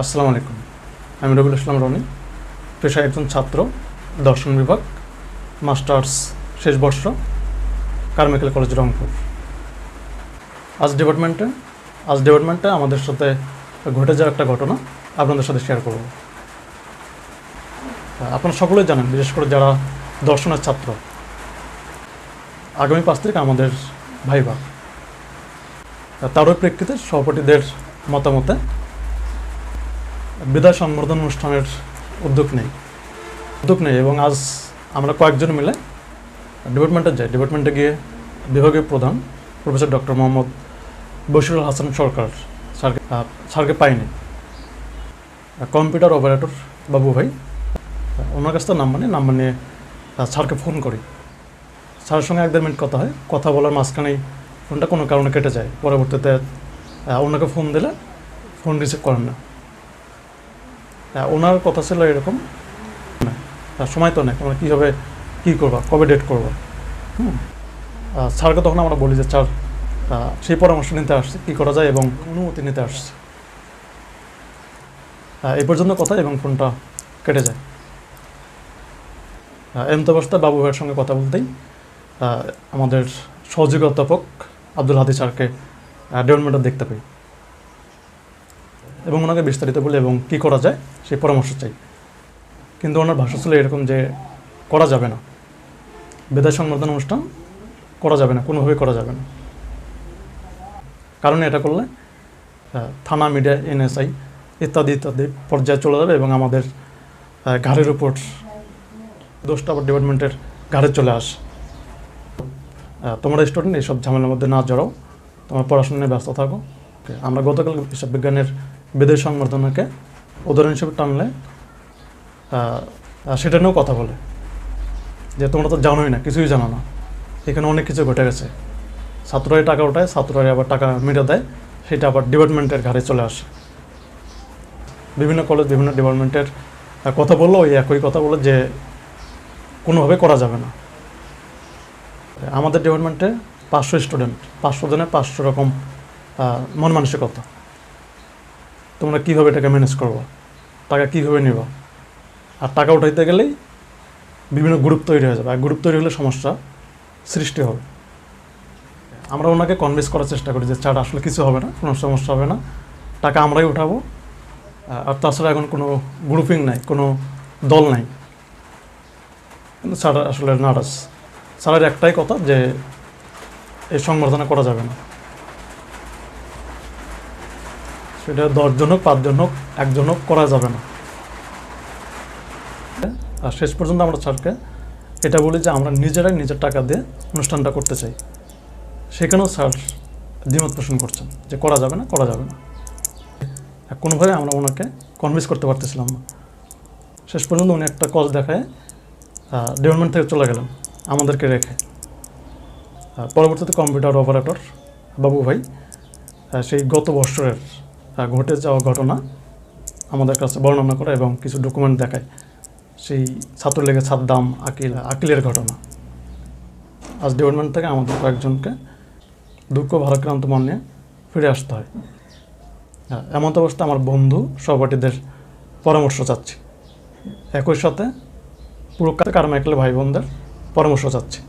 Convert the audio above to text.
আসসালামু আলাইকুম। আমি রবিউল ইসলাম রনি, পেশায় একজন ছাত্র, দর্শন বিভাগ, মাস্টার্স শেষ বর্ষ, কারমিকেল কলেজ রংপুর। আজ ডিপার্টমেন্টে আজ ডিপার্টমেন্টে আমাদের সাথে ঘটে যাওয়া একটা ঘটনা আপনাদের সাথে শেয়ার করব। আপনারা সকলেই জানেন, বিশেষ করে যারা দর্শনের ছাত্র। আগামী পাঁচ তারিখ আমাদের ভাইবা। তারও প্রেক্ষিতে সহপাঠীদের মতামতে বিদায় সংবর্ধন অনুষ্ঠানের উদ্যোগ নেই। উদ্যোগ নেই এবং আজ আমরা কয়েকজন মিলে ডিপার্টমেন্টে যাই। ডিপার্টমেন্টে গিয়ে বিভাগীয় প্রধান প্রফেসর ডক্টর মোহাম্মদ বশিরুল হাসান সরকার স্যারকে স্যারকে পাইনি। কম্পিউটার অপারেটর বাবু ভাই, ওনার কাছ থেকে নাম্বার নিয়ে নাম্বার নিয়ে স্যারকে ফোন করি। স্যারের সঙ্গে এক দেড় মিনিট কথা হয়। কথা বলার মাঝখানেই ফোনটা কোনো কারণে কেটে যায়। পরবর্তীতে ওনাকে ফোন দিলে ফোন রিসিভ করেন না। ওনার কথা ছিল এরকম। না সময় তো নেই তোমরা কীভাবে কী করবা কবে ডেট করবা? হুম। স্যারকে তখন আমরা বলি যে স্যার সেই পরামর্শ নিতে আসছে কী করা যায় এবং অনুমতি নিতে আসছে। আহ, এই পর্যন্ত কথা এবং ফোনটা কেটে যায়। আহ, এমত অবস্থায় বাবু ভাইয়ের সঙ্গে কথা বলতেই। আমাদের সহযোগী অধ্যাপক আব্দুল হাদি স্যারকে ডেভেলপমেন্টে দেখতে পাই। এবং ওনাকে বিস্তারিত বলি এবং কী করা যায় সেই পরামর্শ চাই। কিন্তু ওনার ভাষা ছিল এরকম যে করা যাবে না। বেদায় সংবর্ধন অনুষ্ঠান করা যাবে না, কোনোভাবেই করা যাবে না। কারণ এটা করলে থানা, মিডিয়া, এনএসআই ইত্যাদি ইত্যাদি পর্যায়ে চলে যাবে এবং আমাদের ঘাড়ের উপর দোষটা আবার ডিপার্টমেন্টের ঘাড়ে চলে আসে। তোমরা স্টুডেন্ট, এইসব ঝামেলার মধ্যে না জড়াও। তোমার পড়াশোনা নিয়ে ব্যস্ত থাকো। আমরা গতকাল হিসাব বিজ্ঞানের বেদের সংবর্ধনাকে উদাহরণ হিসেবে টানলে সেটা নিয়েও কথা বলে। যে তোমরা তো জানোই না, কিছুই জানো না। এখানে অনেক কিছু ঘটে গেছে। ছাত্ররাই টাকা ওঠায় ছাত্ররাই আবার টাকা মেরে দেয়, সেটা আবার ডিপার্টমেন্টের ঘাড়ে চলে আসে। বিভিন্ন কলেজ বিভিন্ন ডিপার্টমেন্টের কথা বলল ওই একই কথা বলে যে কোনোভাবে করা যাবে না। আমাদের ডিপার্টমেন্টে পাঁচশো স্টুডেন্ট, পাঁচশো জনের পাঁচশো রকম মন মানসিকতা তোমরা কীভাবে এটাকে ম্যানেজ করব? টাকা কীভাবে নিবা? আর টাকা উঠাইতে গেলেই বিভিন্ন গ্রুপ তৈরি হয়ে যাবে। আর গ্রুপ তৈরি হলে সমস্যা সৃষ্টি হবে। আমরা ওনাকে কনভিন্স করার চেষ্টা করি যে, ছাড়, আসলে কিছু হবে না, কোনো সমস্যা হবে না। টাকা আমরাই উঠাবো। আর তাছাড়া এখন কোনো গ্রুপিং নাই, কোনো দল নাই। কিন্তু স্যার আসলে নারাজ স্যারের একটাই কথা যে, এই সংবর্ধনা করা যাবে না। সেটা দশজন হোক পাঁচজন হোক একজন হোক করা যাবে না। আর শেষ পর্যন্ত আমরা স্যারকে এটা বলি যে আমরা নিজেরাই নিজের টাকা দিয়ে অনুষ্ঠানটা করতে চাই। সেখানেও স্যার দ্বিমত পোষণ করছেন যে করা যাবে না, করা যাবে না। কোনোভাবে আমরা ওনাকে কনভিন্স করতে পারতেছিলাম না। শেষ পর্যন্ত উনি একটা কজ দেখায় ডেভেলপমেন্ট থেকে চলে গেলেন আমাদেরকে রেখে। পরবর্তীতে কম্পিউটার অপারেটর বাবু ভাই সেই গত বছরের ঘটে যাওয়া ঘটনা আমাদের কাছে বর্ণনা করে এবং কিছু ডকুমেন্ট দেখায়। সেই ছাত্রলীগের সাদ্দাম আকিল, আকিলের ঘটনা। আজ ডিপার্টমেন্ট থেকে আমাদের কয়েকজনকে দুঃখ ভারাক্রান্ত মন নিয়ে ফিরে আসতে হয়। এমন অবস্থা আমার বন্ধু সহপাঠীদের পরামর্শ চাচ্ছি। একই সাথে পুরো কারমাইকেল ভাই বোনদের পরামর্শ চাচ্ছি।